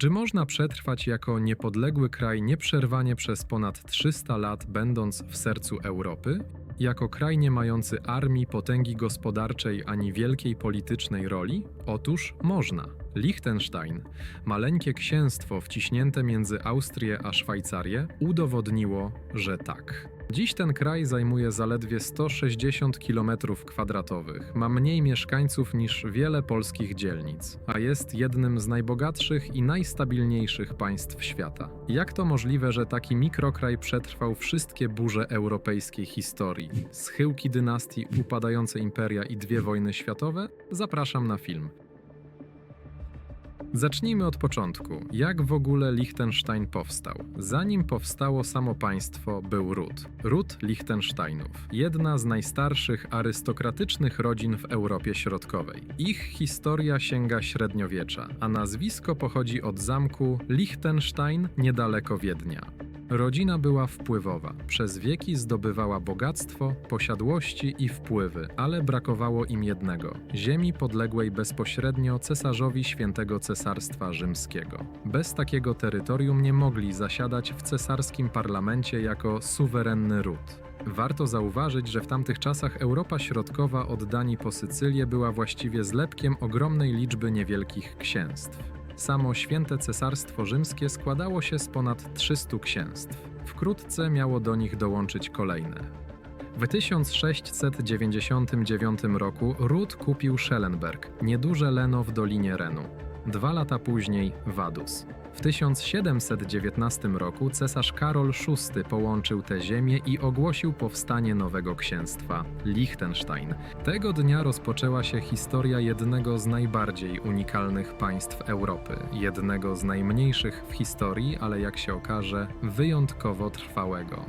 Czy można przetrwać jako niepodległy kraj nieprzerwanie przez ponad 300 lat, będąc w sercu Europy? Jako kraj nie mający armii, potęgi gospodarczej ani wielkiej politycznej roli? Otóż można. Liechtenstein, maleńkie księstwo wciśnięte między Austrię a Szwajcarię, udowodniło, że tak. Dziś ten kraj zajmuje zaledwie 160 km2, ma mniej mieszkańców niż wiele polskich dzielnic, a jest jednym z najbogatszych i najstabilniejszych państw świata. Jak to możliwe, że taki mikrokraj przetrwał wszystkie burze europejskiej historii? Schyłki dynastii, upadające imperia i dwie wojny światowe? Zapraszam na film. Zacznijmy od początku. Jak w ogóle Liechtenstein powstał? Zanim powstało samo państwo, był ród. Ród Liechtensteinów. Jedna z najstarszych arystokratycznych rodzin w Europie Środkowej. Ich historia sięga średniowiecza, a nazwisko pochodzi od zamku Liechtenstein niedaleko Wiednia. Rodzina była wpływowa. Przez wieki zdobywała bogactwo, posiadłości i wpływy, ale brakowało im jednego ziemi podległej bezpośrednio cesarzowi świętego Cesarstwa Rzymskiego. Bez takiego terytorium nie mogli zasiadać w cesarskim parlamencie jako suwerenny ród. Warto zauważyć, że w tamtych czasach Europa Środkowa od Danii po Sycylię była właściwie zlepkiem ogromnej liczby niewielkich księstw. Samo święte cesarstwo rzymskie składało się z ponad 300 księstw. Wkrótce miało do nich dołączyć kolejne. W 1699 roku Rud kupił Schellenberg, nieduże leno w Dolinie Renu. Dwa lata później Vaduz. W 1719 roku cesarz Karol VI połączył te ziemie i ogłosił powstanie nowego księstwa Liechtenstein. Tego dnia rozpoczęła się historia jednego z najbardziej unikalnych państw Europy, jednego z najmniejszych w historii, ale jak się okaże, wyjątkowo trwałego.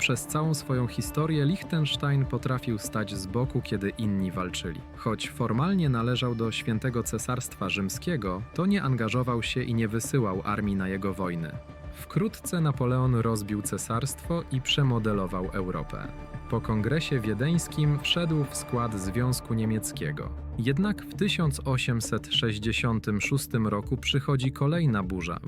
Przez całą swoją historię Liechtenstein potrafił stać z boku, kiedy inni walczyli. Choć formalnie należał do świętego cesarstwa rzymskiego, to nie angażował się i nie wysyłał armii na jego wojny. Wkrótce Napoleon rozbił cesarstwo i przemodelował Europę. Po kongresie wiedeńskim wszedł w skład Związku Niemieckiego. Jednak w 1866 roku przychodzi kolejna burza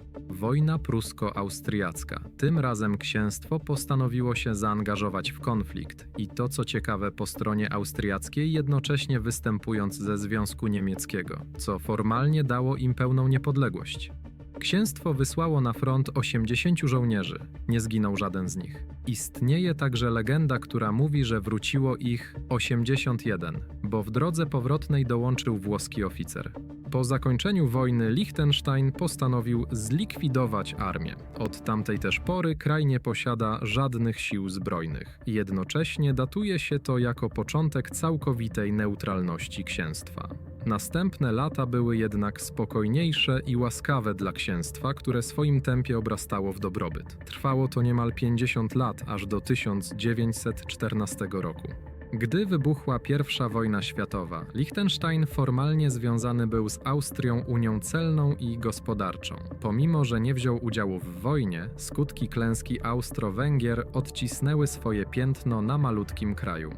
wojna prusko-austriacka. Tym razem księstwo postanowiło się zaangażować w konflikt i to co ciekawe po stronie austriackiej, jednocześnie występując ze Związku Niemieckiego, co formalnie dało im pełną niepodległość. Księstwo wysłało na front 80 żołnierzy, nie zginął żaden z nich. Istnieje także legenda, która mówi, że wróciło ich 81, bo w drodze powrotnej dołączył włoski oficer. Po zakończeniu wojny Liechtenstein postanowił zlikwidować armię. Od tamtej też pory kraj nie posiada żadnych sił zbrojnych. Jednocześnie datuje się to jako początek całkowitej neutralności księstwa. Następne lata były jednak spokojniejsze i łaskawe dla księstwa, które swoim tempie obrastało w dobrobyt. Trwało to niemal 50 lat, aż do 1914 roku. Gdy wybuchła I wojna światowa, Liechtenstein formalnie związany był z Austrią Unią Celną i Gospodarczą. Pomimo, że nie wziął udziału w wojnie, skutki klęski Austro-Węgier odcisnęły swoje piętno na malutkim kraju.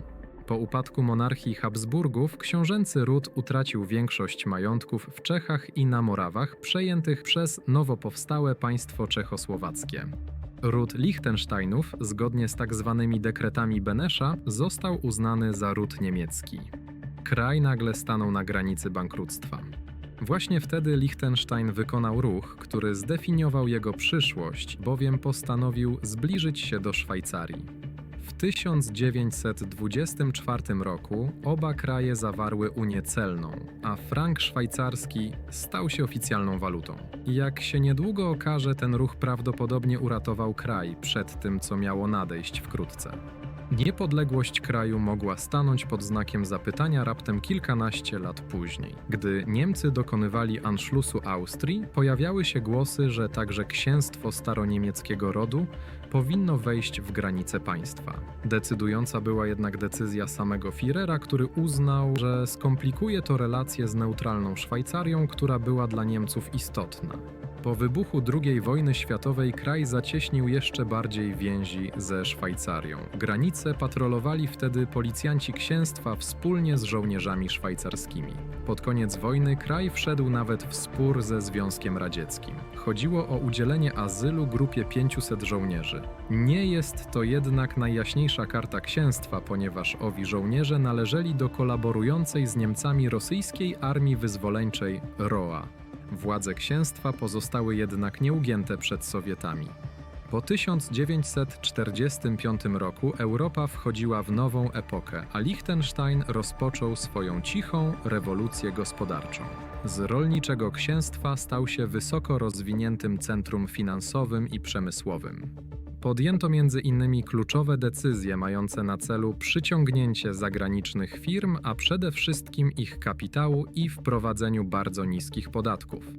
Po upadku monarchii Habsburgów książęcy ród utracił większość majątków w Czechach i na Morawach przejętych przez nowo powstałe państwo czechosłowackie. Ród Liechtensteinów, zgodnie z tak zwanymi dekretami Benesza, został uznany za ród niemiecki. Kraj nagle stanął na granicy bankructwa. Właśnie wtedy Liechtenstein wykonał ruch, który zdefiniował jego przyszłość, bowiem postanowił zbliżyć się do Szwajcarii. W 1924 roku oba kraje zawarły unię celną, a frank szwajcarski stał się oficjalną walutą. Jak się niedługo okaże, ten ruch prawdopodobnie uratował kraj przed tym, co miało nadejść wkrótce. Niepodległość kraju mogła stanąć pod znakiem zapytania raptem kilkanaście lat później. Gdy Niemcy dokonywali Anschlussu Austrii, pojawiały się głosy, że także księstwo staroniemieckiego rodu powinno wejść w granice państwa. Decydująca była jednak decyzja samego Führera, który uznał, że skomplikuje to relacje z neutralną Szwajcarią, która była dla Niemców istotna. Po wybuchu II wojny światowej kraj zacieśnił jeszcze bardziej więzi ze Szwajcarią. Granice patrolowali wtedy policjanci księstwa wspólnie z żołnierzami szwajcarskimi. Pod koniec wojny kraj wszedł nawet w spór ze Związkiem Radzieckim. Chodziło o udzielenie azylu grupie 500 żołnierzy. Nie jest to jednak najjaśniejsza karta księstwa, ponieważ owi żołnierze należeli do kolaborującej z Niemcami rosyjskiej armii wyzwoleńczej ROA. Władze księstwa pozostały jednak nieugięte przed Sowietami. Po 1945 roku Europa wchodziła w nową epokę, a Liechtenstein rozpoczął swoją cichą rewolucję gospodarczą. Z rolniczego księstwa stał się wysoko rozwiniętym centrum finansowym i przemysłowym. Podjęto między innymi kluczowe decyzje mające na celu przyciągnięcie zagranicznych firm, a przede wszystkim ich kapitału i wprowadzeniu bardzo niskich podatków.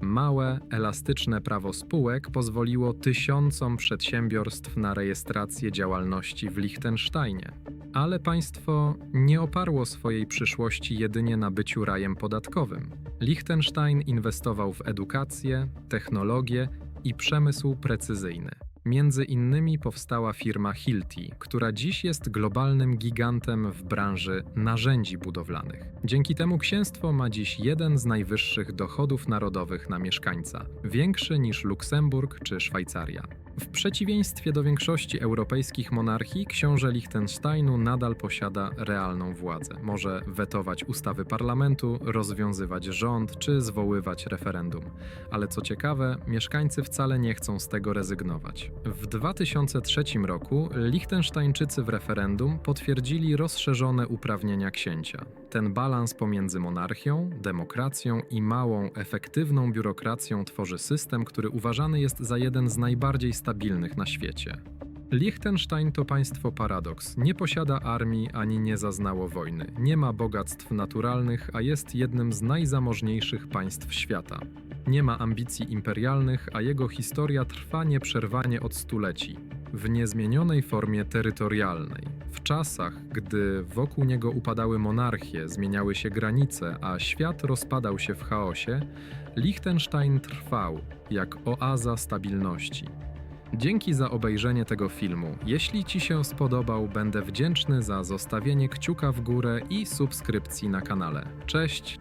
Małe, elastyczne prawo spółek pozwoliło tysiącom przedsiębiorstw na rejestrację działalności w Liechtensteinie. Ale państwo nie oparło swojej przyszłości jedynie na byciu rajem podatkowym. Liechtenstein inwestował w edukację, technologię i przemysł precyzyjny. Między innymi powstała firma Hilti, która dziś jest globalnym gigantem w branży narzędzi budowlanych. Dzięki temu księstwo ma dziś jeden z najwyższych dochodów narodowych na mieszkańca, większy niż Luksemburg czy Szwajcaria. W przeciwieństwie do większości europejskich monarchii, książę Liechtensteinu nadal posiada realną władzę. Może wetować ustawy parlamentu, rozwiązywać rząd czy zwoływać referendum. Ale co ciekawe, mieszkańcy wcale nie chcą z tego rezygnować. W 2003 roku Liechtensteinczycy w referendum potwierdzili rozszerzone uprawnienia księcia. Ten balans pomiędzy monarchią, demokracją i małą, efektywną biurokracją tworzy system, który uważany jest za jeden z najbardziej stabilnych na świecie. Liechtenstein to państwo paradoks. Nie posiada armii ani nie zaznało wojny. Nie ma bogactw naturalnych, a jest jednym z najzamożniejszych państw świata. Nie ma ambicji imperialnych, a jego historia trwa nieprzerwanie od stuleci, w niezmienionej formie terytorialnej. W czasach, gdy wokół niego upadały monarchie, zmieniały się granice, a świat rozpadał się w chaosie, Liechtenstein trwał jak oaza stabilności. Dzięki za obejrzenie tego filmu. Jeśli Ci się spodobał, będę wdzięczny za zostawienie kciuka w górę i subskrypcji na kanale. Cześć!